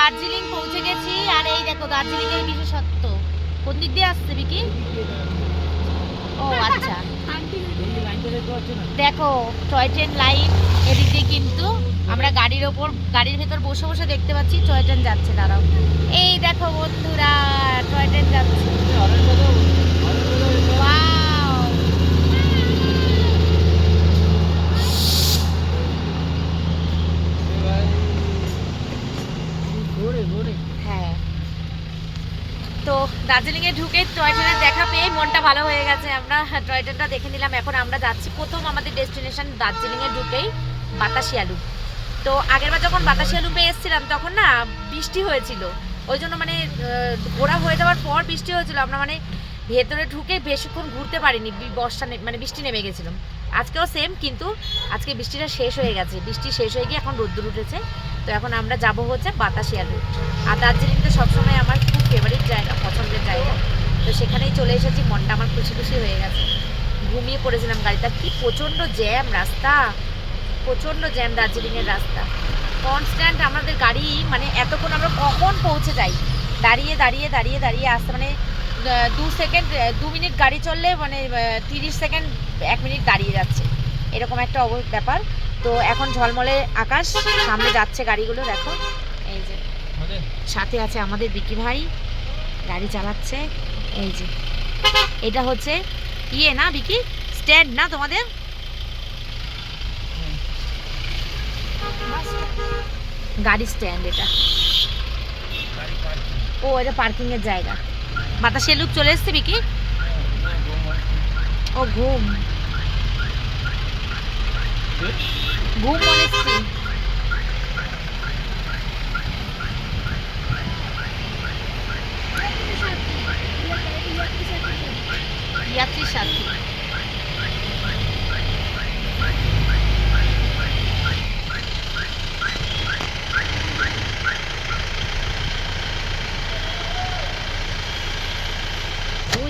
দার্জিলিং পৌঁছে গেছি, আর এই দেখো দার্জিলিং এর বিশেষত্ব। কোন দিক দিয়ে আসছে, বিকি? ও আচ্ছা। দেখো, টয় ট্রেন লাইন, এদিক দিয়ে কিন্তু আমরা গাড়ির ওপর, গাড়ির ভেতর বসে বসে দেখতে পাচ্ছি, টয় ট্রেন যাচ্ছে, দাঁড়াও। এই দেখো বন্ধুরা, টয় ট্রেন যাচ্ছে Wow! হ্যাঁ তো দার্জিলিংয়ে ঢুকে টয় ট্রেনের দেখা পেয়ে মনটা ভালো হয়ে গেছে। আমরা টয় ট্রেনটা দেখে নিলাম, এখন আমরা যাচ্ছি প্রথম আমাদের ডেস্টিনেশন দার্জিলিংয়ে ঢুকেই বাতাসি আলু তো আগেরবার যখন বাতাসি আলু পেয়ে এসেছিলাম, তখন না বৃষ্টি হয়েছিল। ওই জন্য মানে ঘোরা হয়ে যাওয়ার পর বৃষ্টি হয়েছিল। আমরা মানে ভেতরে ঢুকে বেশিক্ষণ ঘুরতে পারিনি বর্ষা মানে বৃষ্টি নেমে গেছিলাম আজকেও সেম কিন্তু আজকে বৃষ্টিটা শেষ হয়ে গেছে। বৃষ্টি শেষ হয়ে গিয়ে এখন রোদ্দুর উঠেছে। তো এখন আমরা যাব হচ্ছে বাতাসি আলু আর দার্জিলিং তো সবসময় আমার খুব ফেভারিট জায়গা, পছন্দের জায়গা। তো সেখানেই চলে এসেছি, মনটা আমার খুশি খুশি হয়ে গেছে। ঘুমিয়ে পড়েছিলাম গাড়িটা কি প্রচণ্ড জ্যাম রাস্তা। প্রচণ্ড জ্যাম দার্জিলিংয়ের রাস্তা। কনস্ট্যান্ট আমাদের গাড়ি মানে এতক্ষণ আমরা কখন পৌঁছে যাই? দাঁড়িয়ে দাঁড়িয়ে দাঁড়িয়ে দাঁড়িয়ে আসতে। মানে দু সেকেন্ড দু মিনিট গাড়ি চললে মানে তিরিশ সেকেন্ড এক মিনিট দাঁড়িয়ে যাচ্ছে। এরকম একটা অব- ব্যাপার। তো এখন ঝলমলে আকাশ সামনে যাচ্ছে গাড়িগুলো দেখো। এই যে। সাথে আছে আমাদের বিকি ভাই গাড়ি চালাচ্ছে। এই যে। এটা হচ্ছে ইয়ে না বিকি? স্ট্যান্ড না তোমাদের? গাড়ি স্ট্যান্ড এটা। ও এটা পার্কিংয়ের জায়গা। বাতাসের লুক চলে এসছে বিকি? ও ঘুম। ঘুম অনেকটি ইয়াত্রী সাথী।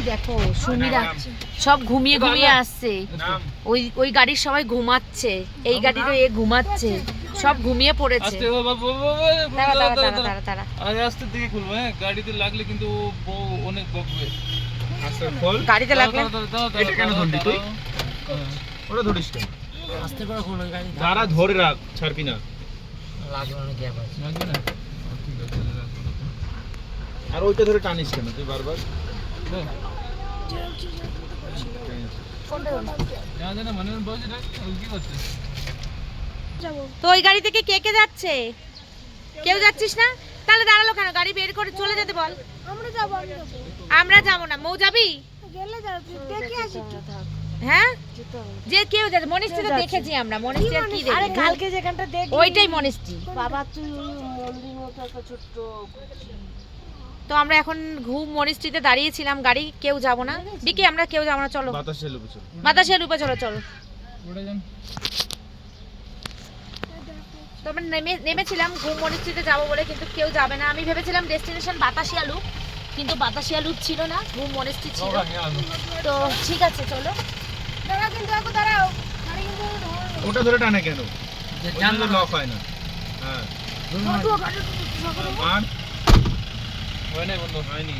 ওই দেখো সুমিরা সব ঘুমিয়ে ঘুমিয়ে আসছে। ওই ওই গাড়ির সবাই ঘুমাচ্ছে। এই গাড়িরও এ ঘুমাচ্ছে। সব ঘুমিয়ে পড়েছে। আস্তে দিকে খুলবো হ্যাঁ? গাড়িতে লাগলে কিন্তু ও অনেক বকবে। গাড়িতে লাগলে? দাঁড়াও, দাঁড়াও, দাঁড়াও, এটা কেন ধরলি তুই? হ্যাঁ। ওটা ধরিস কেন? আস্তে করে খোলো গাড়ি দাঁড়া ধরে রাখ ছাড়বি না। লাগবে গ্যাপ আছে লাগবে। আর ওইটা ধরে টানিস কেন তুই বারবার? তো ওই গাড়ি থেকে কে কে যাচ্ছে? কেউ যাচ্ছিস না? তাহলে দাঁড়াল কেন? গাড়ি বের করে চলে যেতে বল। আমরা যাব আমরা যাব না। মৌ যাবি। হ্যাঁ? যে কেউ যাচ্ছে মনিস্ট্রি তো দেখেছি আমরা। মনিস্ট্রি আর কি আরে কালকে যেখানটা দেখি ওইটাই মনিস্ট্রি বাবা তুই মন্দির মতো একটা ছোট্ট তো আমরা এখন ঘুম মনিস্ট্রিতে দাঁড়িয়েছিলাম গাড়ি কেউ যাব না। বিকি আমরা কেউ যাব না চলো। বাতাসে লুপে চল। বাতাসে রূপে চলো চলো। তো আমরা নেমে নেমেছিলাম ঘুম মনিস্ট্রিতে যাব বলে কিন্তু কেউ যাবে না। আমি ভেবেছিলাম ডেস্টিনেশন বাতাসিয়া লুপ কিন্তু বাতাসিয়া লুপ ছিল না ঘুম মনিস্ট্রি ছিল। তো ঠিক আছে চলো। দাঁড়া কিন্তু এখন দাঁড়াও। গাড়ি কিন্তু ধরো। ওটা ধরে টানে কেন? যে জানলা লক হয় না। হ্যাঁ। মার হয় নাই বন্ধু হয়নি।